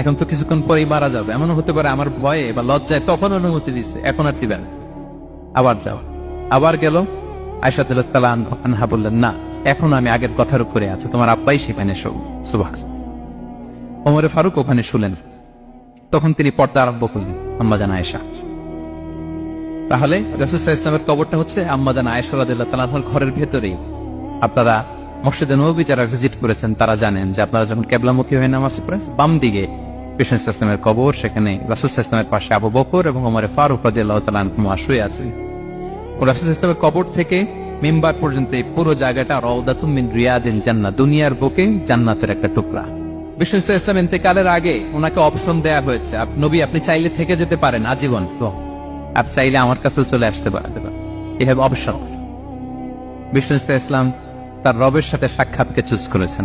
এখন তো কিছুক্ষণ পরেই মারা যাবে। এমনও হতে পারে আমার ভয়ে বা লজ্জায় তখন অনুমতি দিছে। এখন আর দিবেন। আবার যাও। আবার গেল। আয়সাদুল্লাহ তালা আনহা বললেন, না, এখন আমি আগের কথার উপরে আছে। তোমার আব্বাই সেখানে শো সুভাষ ওমরে ফারুক ওখানে শুলেন। তখন তিনি পর্দা আরম্ভ করলেন, আম্মা জানা আয়েশা। তাহলে ইসলামের কবরটা হচ্ছে আম্মা জানা আয়েশা রাদিল্লাহ তালাহর ঘরের ভেতরেই। আপনারা মসজিদে নবী যারা ভিজিট করেছেন, তারা জানেন যে আপনারা যখন কেবলামুখী হয়ে নামাজ পড়েন বাম দিকে কৃষ্ণ ইসলামের কবর, সেখানে রাসুল ইসলামের পাশে আবু বকর এবং ওমরে ফারুক রাদিল্লাহ তালাহ শুয়ে রাসুল ইসলামের কবর থেকে মেম্বার পর্যন্ত এই পুরো জায়গাটা রওদাতুম জান্নাত দুনিয়ার বুকে জান্নাতের একটা টুকরা। ইসলাম ইন্তেকালের আগে ওনাকে অপশন দেয়া হয়েছে নবী, আপনি চাইলে থেকে যেতে পারেন, আজীবন। তো আর চাইলে আমার কাছে চলে আসতে পারেন। এই হ্যাভ অপশন। ইসলাম তার রবের সাথে সাক্ষাৎকে চুজ করেছেন।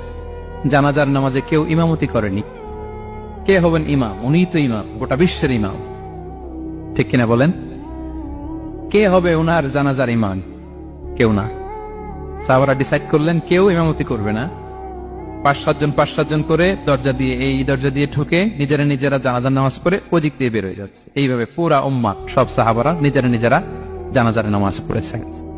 জানাজার নামাজে কেউ ইমামতি করেনি। কে হবেন ইমাম? উনি তো ইমাম, গোটা বিশ্বের ইমাম। ঠিক কিনা বলেন? কে হবে ওনার জানাজার ইমাম কেউ না। সাহাবারা ডিসাইড করলেন, কেউ ইমামতি করবে না। পাঁচ সাতজন পাঁচ সাতজন করে দরজা দিয়ে, এই দরজা দিয়ে ঢুকে নিজেরা নিজেরা জানাজার নামাজ পড়ে ওদিক দিয়ে বের হয়ে যাচ্ছে। এইভাবে পুরা উম্মা সব সাহাবারা নিজেরা নিজেরা জানাজার নামাজ পড়েছে